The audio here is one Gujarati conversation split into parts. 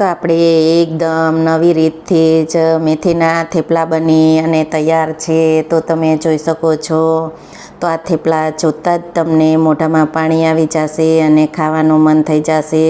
તો આપણે એકદમ નવી રીતથી જ મેથીના થેપલા બની અને તૈયાર છે. તો તમે જોઈ શકો છો. તો આ થેપલા જોતાં જ તમને મોઢામાં પાણી આવી જશે અને ખાવાનું મન થઈ જશે.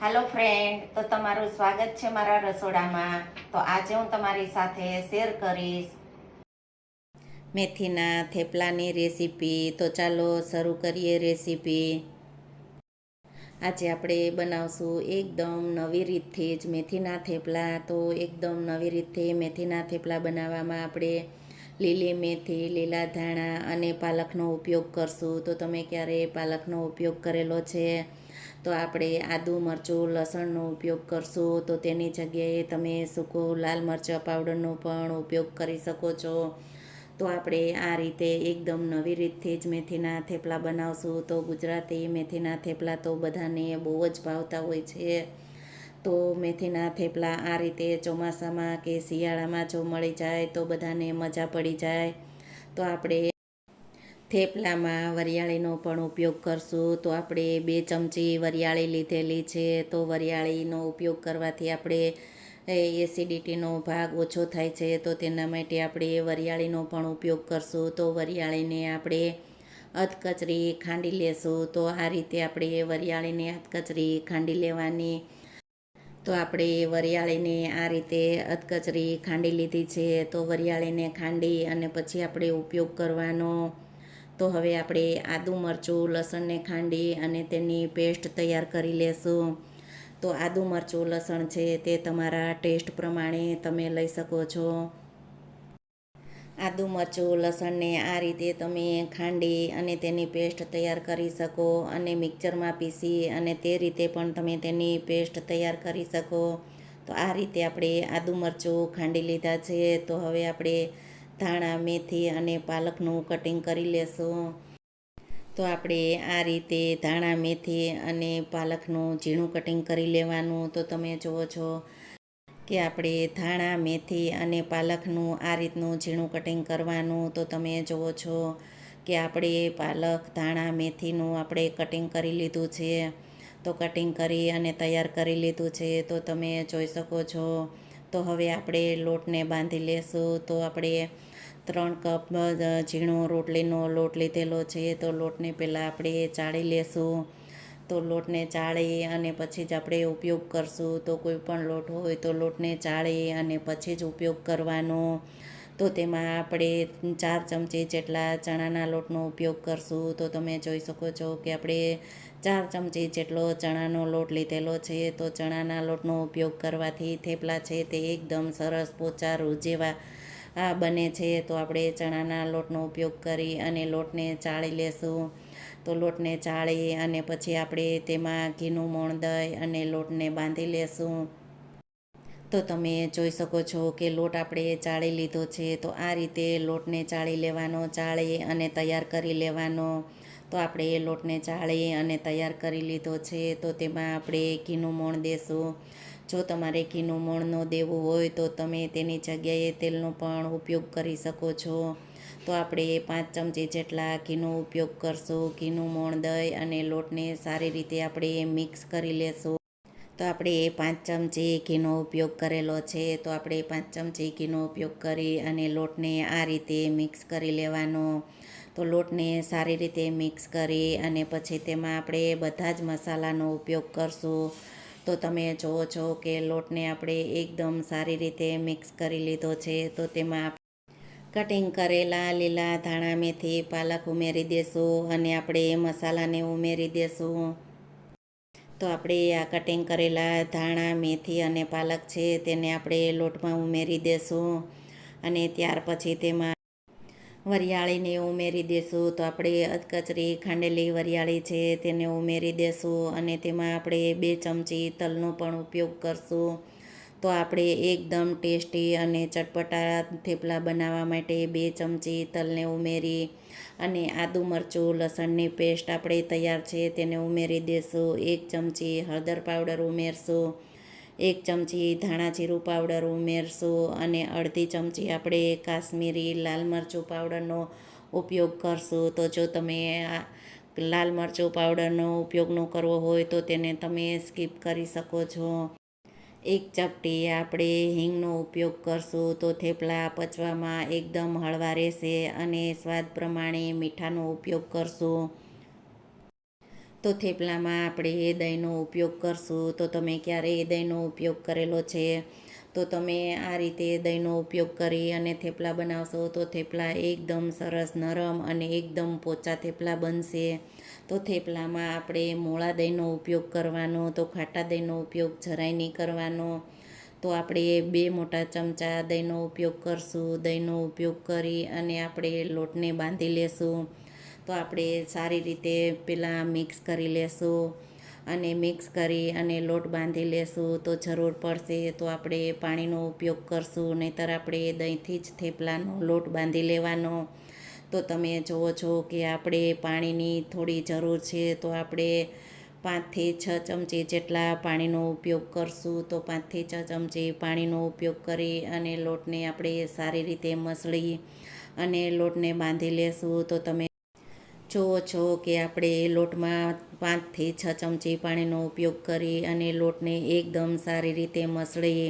હાલો ફ્રેન્ડ તો તમારું સ્વાગત છે મારા રસોડામાં. તો આજે હું તમારી સાથે શેર કરીશ મેથીના થેપલાની રેસીપી તો ચાલો શરૂ કરીએ રેસીપી આજે આપણે બનાવશું એકદમ નવી રીતથી જ મેથીના થેપલા. તો એકદમ નવી રીતથી મેથીના થેપલા બનાવવામાં આપણે લીલી મેથી, લીલા ધાણા અને પાલકનો ઉપયોગ કરશું. તો તમે ક્યારે પાલકનો ઉપયોગ કરેલો છે? તો આપણે આદુ મરચું, લસણનો ઉપયોગ કરશું. તો તેની જગ્યાએ તમે સૂકો લાલ મરચાં પાવડરનો પણ ઉપયોગ કરી શકો છો. તો આપણે આ રીતે એકદમ નવી રીતથી જ મેથીના થેપલા બનાવશું. તો ગુજરાતી મેથીના થેપલા તો બધાને બહુ જ ભાવતા હોય છે. તો મેથીના થેપલા આ રીતે ચોમાસામાં કે શિયાળામાં જો મળી જાય તો બધાને મજા પડી જાય. તો આપણે થેપલામાં વરિયાળીનો પણ ઉપયોગ કરશું. તો આપણે બે ચમચી વરિયાળી લીધેલી છે. તો વરિયાળીનો ઉપયોગ કરવાથી આપણે એસિડિટીનો ભાગ ઓછો થાય છે, તો તેના માટે આપણે વરિયાળીનો પણ ઉપયોગ કરશું. તો વરિયાળીને આપણે અધકચરી ખાંડી લેશું. તો આ રીતે આપણે વરિયાળીને અધકચરી ખાંડી લેવાની. તો આપણે વરિયાળીને આ રીતે અધકચરી ખાંડી લીધી છે. તો વરિયાળીને ખાંડી અને પછી આપણે ઉપયોગ કરવાનો. તો હવે આપણે આદું મરચું, લસણને ખાંડી અને તેની પેસ્ટ તૈયાર કરી લેશું. તો આદું મરચું, લસણ છે તે તમારા ટેસ્ટ પ્રમાણે તમે લઈ શકો છો. આદું મરચું, લસણને આ રીતે તમે ખાંડી અને તેની પેસ્ટ તૈયાર કરી શકો અને મિક્સરમાં પીસી અને તે રીતે પણ તમે તેની પેસ્ટ તૈયાર કરી શકો. તો આ રીતે આપણે આદું મરચું ખાંડી લીધા છે. તો હવે આપણે ધાણા, મેથી અને પાલકનું કટિંગ કરી લેશું. તો આપણે આ રીતે ધાણા મેથી અને પાલકનું ઝીણું કટિંગ કરી લેવાનું. તો તમે જુઓ છો કે આપણે ધાણા, મેથી અને પાલકનું આ રીતનું ઝીણું કટિંગ કરવાનું. તો તમે જુઓ છો કે આપણે પાલક, ધાણા, મેથીનું આપણે કટિંગ કરી લીધું છે. તો કટિંગ કરી અને તૈયાર કરી લીધું છે. તો તમે જોઈ શકો છો. તો હવે આપણે લોટને બાંધી લેશું. તો આપણે ત્રણ કપ ઝીણો રોટલીનો લોટ લીધેલો છે, તો લોટને પહેલાં આપણે ચાળી લેશું. તો લોટને ચાળી અને પછી જ આપણે ઉપયોગ કરશું. તો કોઈ પણ લોટ હોય તો લોટને ચાળી અને પછી જ ઉપયોગ કરવાનો. તો તેમાં આપણે ચાર ચમચી જેટલા ચણાના લોટનો ઉપયોગ કરશું. તો તમે જોઈ શકો છો કે આપણે ચાર ચમચી જેટલો ચણાનો લોટ લીધેલો છે. તો ચણાના લોટનો ઉપયોગ કરવાથી થેપલા છે તે એકદમ સરસ પોચા જેવા આ બને છે, તો આપણે ચણાના લોટનો ઉપયોગ કરી અને લોટને ચાળી લેશું. તો લોટને ચાળી અને પછી આપણે તેમાં ઘીનું મોણ દઈ અને લોટને બાંધી લેશું. તો તમે જોઈ શકો છો કે લોટ આપણે ચાળી લીધો છે, તો આ રીતે લોટને ચાળી લેવાનો, ચાળી અને તૈયાર કરી લેવાનો. તો આપણે લોટને ચાળી અને તૈયાર કરી લીધો છે, તો તેમાં આપણે ઘીનું મોણ દેશું. જો તમારે ઘીનું મોણ ન દેવું હોય તો તમે તેની જગ્યાએ તેલનો પણ ઉપયોગ કરી શકો છો. તો આપણે પાંચ ચમચી જેટલા ઘીનો ઉપયોગ કરશું. ઘીનું મોણ, દહીં અને લોટને સારી રીતે આપણે મિક્સ કરી લેશું. તો આપણે પાંચ ચમચી ઘીનો ઉપયોગ કરેલો છે. તો આપણે પાંચ ચમચી ઘીનો ઉપયોગ કરી અને લોટને આ રીતે મિક્સ કરી લેવાનો. તો લોટને સારી રીતે મિક્સ કરી અને પછી તેમાં આપણે બધા જ મસાલાનો ઉપયોગ કરશું. તો તમે જુઓ છો કે લોટને આપણે એકદમ સારી રીતે મિક્સ કરી લીધો છે. તો તેમાં કટિંગ કરેલા લીલા ધાણા મેથી, પાલક ઉમેરી દેશું અને આપણે મસાલાને ઉમેરી દેશું. તો આપણે આ કટિંગ કરેલા ધાણા, મેથી અને પાલક છે તેને આપણે લોટમાં ઉમેરી દેશું અને ત્યાર પછી તેમાં વરિયાળીને ઉમેરી દેશું. તો આપણે અધકચરી ખાંડેલી વરિયાળી છે તેને ઉમેરી દેશું અને તેમાં આપણે બે ચમચી તલનો પણ ઉપયોગ કરશું. તો આપણે એકદમ ટેસ્ટી અને ચટપટા થેપલા બનાવવા માટે બે ચમચી તલને ઉમેરી અને આદુ મરચું, લસણની પેસ્ટ આપણે તૈયાર છે તેને ઉમેરી દેશું. એક ચમચી હળદર પાવડર ઉમેરશું. એક ચમચી ધાણા જીરું પાવડર ઉમેરશું અને અડધી ચમચી આપણે કાશ્મીરી લાલ મરચું પાવડરનો ઉપયોગ કરશું. તો જો તમે આ લાલ મરચું પાવડરનો ઉપયોગ ન કરવો હોય તો તેને તમે સ્કીપ કરી શકો છો. એક ચપટી આપણે હિંગનો ઉપયોગ કરશું તો થેપલા પચવામાં એકદમ હળવા રહેશે અને સ્વાદ પ્રમાણે મીઠાનો ઉપયોગ કરશું. તો થેપલામાં આપણે દહીંનો ઉપયોગ કરશું. તો તમે ક્યારેય દહીંનો ઉપયોગ કરેલો છે? તો તમે આ રીતે દહીંનો ઉપયોગ કરી અને થેપલા બનાવશો તો થેપલા એકદમ સરસ નરમ અને એકદમ પોચા થેપલા બનશે. તો થેપલામાં આપણે મોળા દહીંનો ઉપયોગ કરવાનો, તો ખાટા દહીંનો ઉપયોગ, જરાય નહીં કરવાનો. તો આપણે બે મોટા ચમચા દહીંનો ઉપયોગ કરશું. દહીંનો ઉપયોગ કરી અને આપણે લોટને બાંધી લેશું. તો આપણે સારી રીતે પહેલાં મિક્સ કરી લેશું અને મિક્સ કરી અને લોટ બાંધી લેશું. તો જરૂર પડશે તો આપણે પાણીનો ઉપયોગ કરશું, નહીંતર આપણે દહીંથી જ થેપલાનો લોટ બાંધી લેવાનો. તો તમે જુઓ છો કે આપણે પાણીની થોડી જરૂર છે તો આપણે પાંચથી છ ચમચી જેટલા પાણીનો ઉપયોગ કરશું. તો પાંચથી છ ચમચી પાણીનો ઉપયોગ કરી અને લોટને આપણે સારી રીતે મસળી અને લોટને બાંધી લેશું. તો તમે જુઓ છો કે આપણે લોટમાં પાંચથી છ ચમચી પાણીનો ઉપયોગ કરી અને લોટને એકદમ સારી રીતે મસળી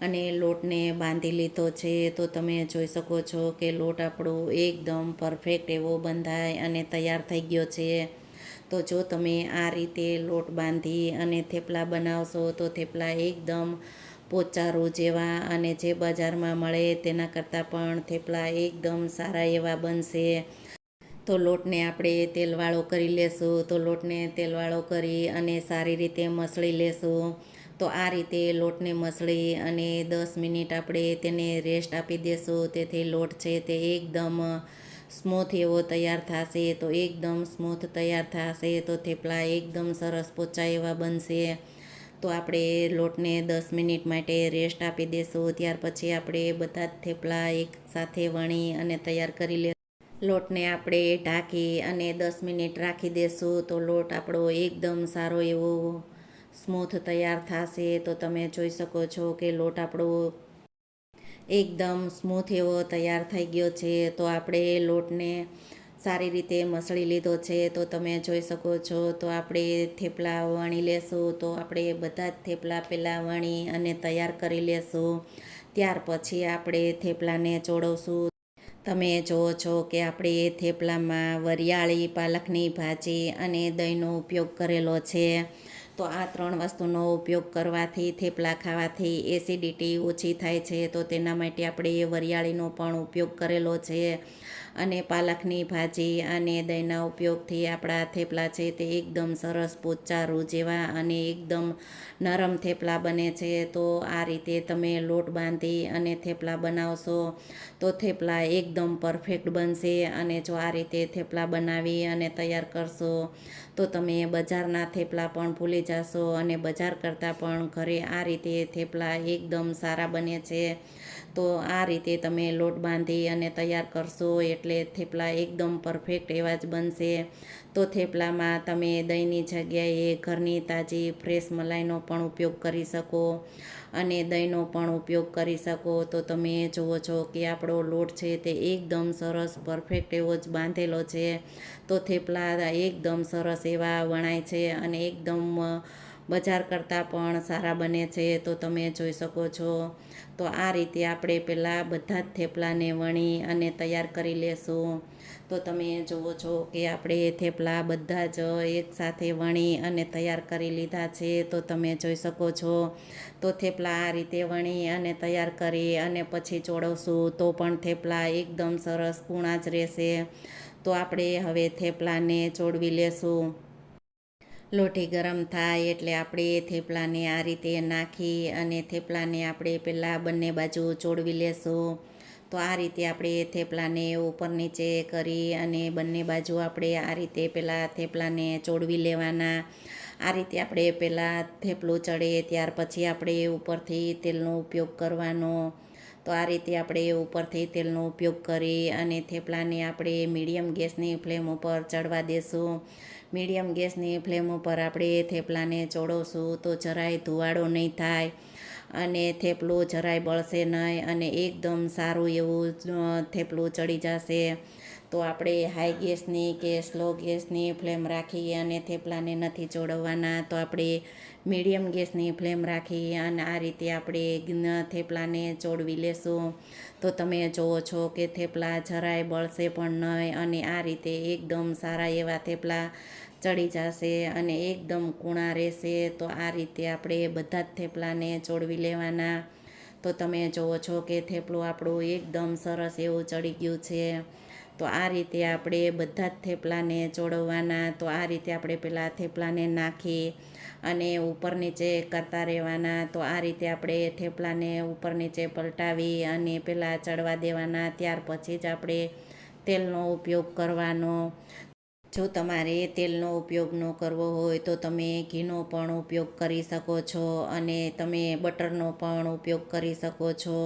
અને લોટને બાંધી લીધો છે. તો તમે જોઈ શકો છો કે લોટ આપણો એકદમ પરફેક્ટ એવો બંધાય અને તૈયાર થઈ ગયો છે. તો જો તમે આ રીતે લોટ બાંધી અને થેપલા બનાવશો તો થેપલા એકદમ પોચારો જેવા અને જે બજારમાં મળે તેના કરતાં પણ થેપલા એકદમ સારા એવા બનશે. તો લોટને આપણે તેલવાળો કરી લેશું, તો લોટને તેલવાળો કરી અને સારી રીતે મસળી લેશું. તો આ રીતે લોટને મસળી અને દસ મિનિટ આપણે તેને રેસ્ટ આપી દેશું. તેથી લોટ છે તે એકદમ સ્મૂથ એવો તૈયાર થશે. તો એકદમ સ્મૂથ તૈયાર થશે. તો થેપલા એકદમ સરસ પોચા એવા બનશે. તો આપણે લોટને દસ મિનિટ માટે રેસ્ટ આપી દેશું. ત્યાર પછી આપણે બધા જ થેપલા એક સાથે વણી અને તૈયાર કરી લે લોટને આપણે ઢાંકી અને દસ મિનિટ રાખી દેશું તો લોટ આપણો એકદમ સારો એવો સ્મૂથ તૈયાર થશે. તો તમે જોઈ શકો છો કે લોટ આપણો એકદમ સ્મૂથ એવો તૈયાર થઈ ગયો છે. તો આપણે લોટને સારી રીતે મસળી લીધો છે. તો તમે જોઈ શકો છો તો આપણે થેપલા વણી લેશું. તો આપણે બધા જ થેપલા પહેલાં વણી અને તૈયાર કરી લેશું. ત્યાર પછી આપણે થેપલાને ચોળવશું. તમે જુઓ છો કે આપણે થેપલામાં વરિયાળી, પાલકની ભાજી અને દહીંનો ઉપયોગ કરેલો છે. તો આ ત્રણ વસ્તુનો ઉપયોગ કરવાથી, થેપલા ખાવાથી એસિડિટી ઓછી થાય છે. તો તેના માટે આપણે વરિયાળીનો પણ ઉપયોગ કરેલો છે. અને પાલકની ભાજી અને દહીંના ઉપયોગથી આપણા થેપલા છે તે એકદમ સરસ પોચારું જેવા અને એકદમ નરમ થેપલા બને છે. તો આ રીતે તમે લોટ બાંધી અને થેપલા બનાવશો તો થેપલા એકદમ પરફેક્ટ બનશે અને જો આ રીતે થેપલા બનાવી અને તૈયાર કરશો તો તમે બજારના થેપલા પણ ભૂલી જશો અને બજાર કરતાં પણ ઘરે આ રીતે થેપલા એકદમ સારા બને છે. તો આ રીતે તમે લોટ બાંધી અને તૈયાર કરશો એટલે થેપલા એકદમ પરફેક્ટ એવા જ બનશે. તો થેપલામાં તમે દહીંની જગ્યાએ ઘરની તાજી ફ્રેશ મલાઈનો પણ ઉપયોગ કરી શકો અને દહીંનો પણ ઉપયોગ કરી શકો. તો તમે જુઓ છો કે આપણો લોટ છે તે એકદમ સરસ પરફેક્ટ એવો જ બાંધેલો છે. તો થેપલા એકદમ સરસ એવા વણાય છે અને એકદમ બજાર કરતાં પણ સારા બને છે, તો તમે જોઈ શકો છો. તો આ રીતે આપણે પહેલાં બધા જ થેપલાને વણી અને તૈયાર કરી લેશું. તો તમે જુઓ છો કે આપણે થેપલા બધા જ એકસાથે વણી અને તૈયાર કરી લીધા છે, તો તમે જોઈ શકો છો. તો થેપલા આ રીતે વણી અને તૈયાર કરી અને પછી ચોળવશું, તો પણ થેપલા એકદમ સરસ કૂણા જ રહેશે. તો આપણે હવે થેપલાને ચોડવી લેશું. લોટી ગરમ થાય એટલે આપણે થેપલાને આ રીતે નાખી અને થેપલાને આપણે પહેલાં બંને બાજુ ચોળવી લેશું. તો આ રીતે આપણે થેપલાને ઉપર નીચે કરી અને બંને બાજુ આપણે આ રીતે પહેલાં થેપલાને ચોળવી લેવાના. આ રીતે આપણે પહેલાં થેપલું ચડે ત્યાર પછી આપણે ઉપરથી તેલનો ઉપયોગ કરવાનો. તો આ રીતે આપણે ઉપરથી તેલનો ઉપયોગ કરી અને થેપલાને આપણે મીડિયમ ગેસની ફ્લેમ ઉપર ચડવા દેશું. મીડિયમ ગેસની ફ્લેમ ઉપર આપણે થેપલાને ચોળવશું તો જરાય ધુવાડો નહીં થાય અને થેપલું જરાય બળશે નહીં અને એકદમ સારું એવું થેપલું ચડી જશે. તો આપણે હાઈ ગેસની કે સ્લો ગેસની ફ્લેમ રાખી અને થેપલાને નથી ચોળવવાના તો આપણે મીડિયમ ગેસની ફ્લેમ રાખી અને આ રીતે આપણે થેપલાને ચોળવી લેશું. તો તમે જુઓ છો કે થેપલા જરાય બળશે પણ નહીં અને આ રીતે એકદમ સારા એવા થેપલા ચડી જશે અને એકદમ કૂણા રહેશે, તો આ રીતે આપણે બધા જ થેપલાને ચોળવી લેવાના. તો તમે જુઓ છો કે થેપલું આપણું એકદમ સરસ એવું ચડી ગયું છે. તો આ રીતે આપણે બધા જ થેપલાને ચોળવવાના. તો આ રીતે આપણે પેલા થેપલાને નાખી અને ઉપર નીચે કરતા રહેવાના. તો આ રીતે આપણે થેપલાને ઉપર નીચે પલટાવી અને પહેલાં ચડવા દેવાના. ત્યાર પછી જ આપણે તેલનો ઉપયોગ કરવાનો. જો તમારે તેલનો ઉપયોગ ન કરવો હોય તો તમે ઘીનો પણ ઉપયોગ કરી શકો છો અને તમે બટરનો પણ ઉપયોગ કરી શકો છો.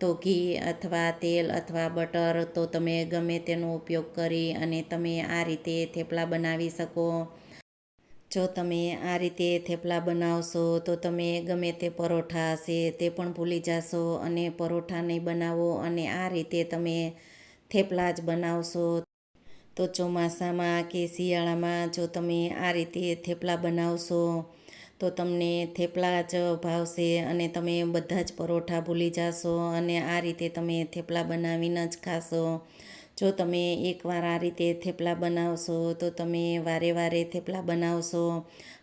તો ઘી અથવા તેલ અથવા બટર તો તમે ગમે તેનો ઉપયોગ કરી અને તમે આ રીતે થેપલા બનાવી શકો. જો તમે આ રીતે થેપલા બનાવશો તો તમે ગમે તે પરોઠા હશે તે પણ ભૂલી જશો અને પરોઠા નહીં બનાવો અને આ રીતે તમે થેપલા જ બનાવશો. તો ચોમાસામાં કે શિયાળામાં જો તમે આ રીતે થેપલા બનાવશો, તો તમને થેપલા જ ભાવશે અને તમે બધા જ પરોઠા ભૂલી જશો અને આ રીતે તમે થેપલા બનાવીને જ ખાશો. જો તમે એકવાર આ રીતે થેપલા બનાવશો, તો તમે વારે વારે થેપલા બનાવશો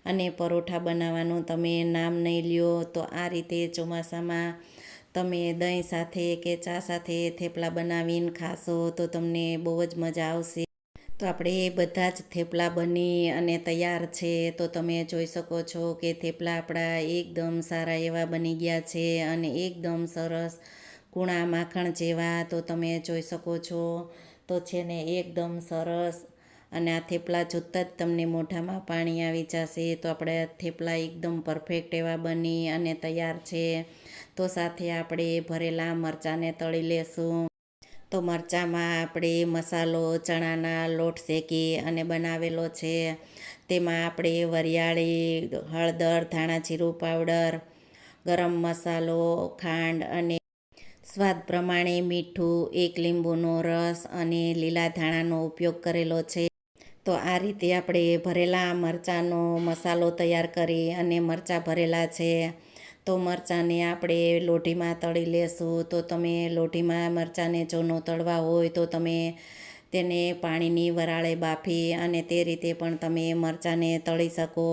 અને પરોઠા બનાવવાનું તમે નામ નહીં લ્યો, તો આ રીતે ચોમાસામાં તમે દહીં સાથે કે ચા સાથે થેપલા બનાવીને ખાશો તો તમને બહુ જ મજા આવશે. તો આપણે બધા જ થેપલા બની અને તૈયાર છે. તો તમે જોઈ શકો છો કે થેપલા આપણા એકદમ સારા એવા બની ગયા છે અને એકદમ સરસ કૂણા માખણ જેવા. તો તમે જોઈ શકો છો, તો છે ને એકદમ સરસ. અને આ થેપલા જોતાં જ તમને મોઢામાં પાણી આવી જશે. તો આપણે થેપલા એકદમ પરફેક્ટ એવા બની અને તૈયાર છે. તો સાથે આપણે ભરેલા મરચાંને તળી લેશું. તો મરચાંમાં આપણે મસાલો, ચણાના લોટ શેકી અને બનાવેલો છે. તેમાં આપણે વરિયાળી, હળદર, ધાણા જીરું પાવડર, ગરમ મસાલો, ખાંડ અને સ્વાદ પ્રમાણે મીઠું, એક લીંબુનો રસ અને લીલા ધાણાનો ઉપયોગ કરેલો છે. તો આ રીતે આપણે ભરેલા મરચાંનો મસાલો તૈયાર કરી અને મરચાં ભરેલા છે. તો મરચાંને આપણે લોઢીમાં તળી લેશું. તો તમે લોઢીમાં મરચાંને જો ન તળવા હોય તો તમે તેને પાણીની વરાળે બાફી અને તે રીતે પણ તમે મરચાંને તળી શકો.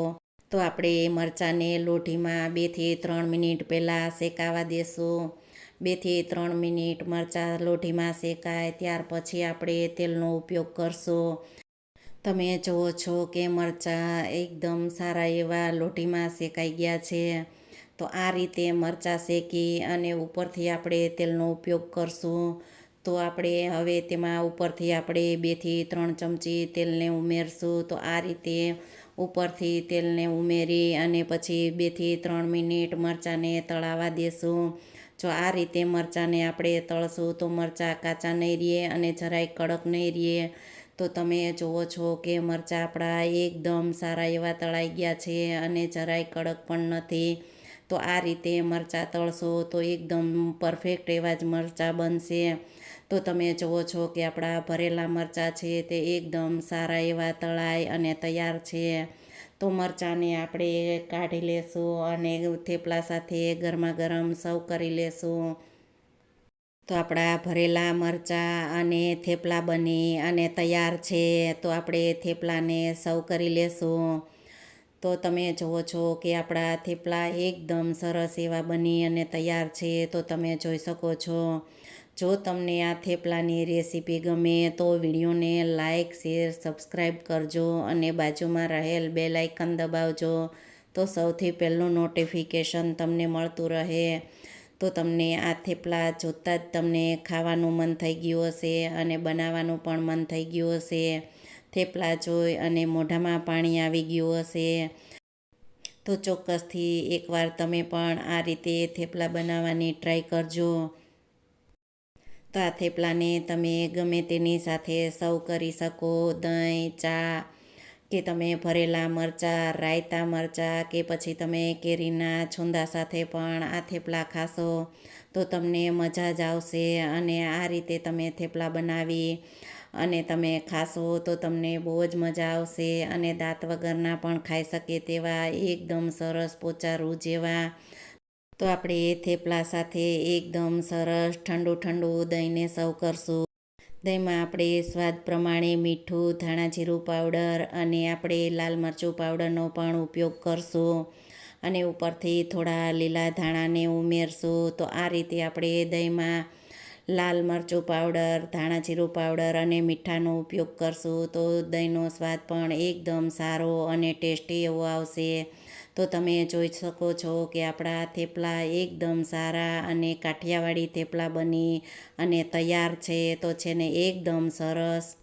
તો આપણે મરચાંને લોઢીમાં બેથી ત્રણ મિનિટ પહેલાં શેકાવા દેશું. બેથી ત્રણ મિનિટ મરચાં લોઢીમાં શેકાય, ત્યાર પછી આપણે તેલનો ઉપયોગ કરશું. તમે જુઓ છો કે મરચાં એકદમ સારા એવા લોઢીમાં શેકાઈ ગયા છે. તો આ રીતે મરચાં શેકી અને ઉપરથી આપણે તેલનો ઉપયોગ કરશું. તો આપણે હવે તેમાં ઉપરથી આપણે બેથી ત્રણ ચમચી તેલને ઉમેરશું. તો આ રીતે ઉપરથી તેલને ઉમેરી અને પછી બેથી ત્રણ મિનિટ મરચાંને તળાવા દેશું. જો આ રીતે મરચાંને આપણે તળશું તો મરચાં કાચા નહીં રહીએ અને જરાય કડક નહીં રહીએ. તો તમે જુઓ છો કે મરચાં આપણા એકદમ સારા એવા તળાઈ ગયા છે અને જરાય કડક પણ નથી. તો આ રીતે મરચાં તળશો તો એકદમ પરફેક્ટ એવા જ મરચાં બનશે. તો તમે જુઓ છો કે આપણા ભરેલા મરચાં છે તે એકદમ સારા એવા તળાય અને તૈયાર છે. તો મરચાંને આપણે કાઢી લેશું અને થેપલા સાથે ગરમા ગરમ સર્વ કરી લેશું. તો આપણા ભરેલા મરચાં અને થેપલા બની અને તૈયાર છે. તો આપણે થેપલાને સર્વ કરી લેશું. તો તમે જુઓ છો કે આપણા થેપલા એકદમ સરસ એવા બની અને તૈયાર છે, તો તમે જોઈ શકો છો. જો તમને આ થેપલાની રેસીપી ગમે તો વિડીયોને લાઇક શેર, સબસ્ક્રાઈબ કરજો અને બાજુમાં રહેલ બે લાઇકન દબાવજો, તો સૌથી પહેલું નોટિફિકેશન તમને મળતું રહે. તો તમને આ થેપલા જોતાં જ તમને ખાવાનું મન થઈ ગયું હશે અને બનાવવાનું પણ મન થઈ ગયું હશે. થેપલા જોઈ અને મોઢામાં પાણી આવી ગયું હશે. તો ચોક્કસથી એકવાર તમે પણ આ રીતે થેપલા બનાવવાની ટ્રાય કરજો. તો આ થેપલાને તમે ગમે તેની સાથે સર્વ કરી શકો. દહીં, ચા, કે તમે ભરેલા મરચાં, રાયતા મરચાં, કે પછી તમે કેરીના છુંદા સાથે પણ આ થેપલા ખાશો. તો તમને મજા જ આવશે અને આ રીતે તમે થેપલા બનાવી અને તમે ખાશો તો તમને બહુ જ મજા આવશે અને દાંત વગરના પણ ખાઈ શકે તેવા એકદમ સરસ પોચારું જેવા. તો આપણે એ થેપલા સાથે એકદમ સરસ ઠંડુ ઠંડુ દહીંને સર્વ કરશું. દહીંમાં આપણે સ્વાદ પ્રમાણે મીઠું, ધાણા જીરું પાવડર અને આપણે લાલ મરચું પાવડરનો પણ ઉપયોગ કરશું. અને ઉપરથી થોડા લીલા ધાણાને ઉમેરશું. તો આ રીતે આપણે દહીંમાં લાલ મરચું પાવડર, ધાણા જીરું પાવડર અને મીઠાનો ઉપયોગ કરશું. તો દહીંનો સ્વાદ પણ એકદમ સારો અને ટેસ્ટી એવો આવશે. તો તમે જોઈ શકો છો કે આપણા થેપલા એકદમ સારા અને કાઠિયાવાડી થેપલા બની અને તૈયાર છે. તો છે ને એકદમ સરસ.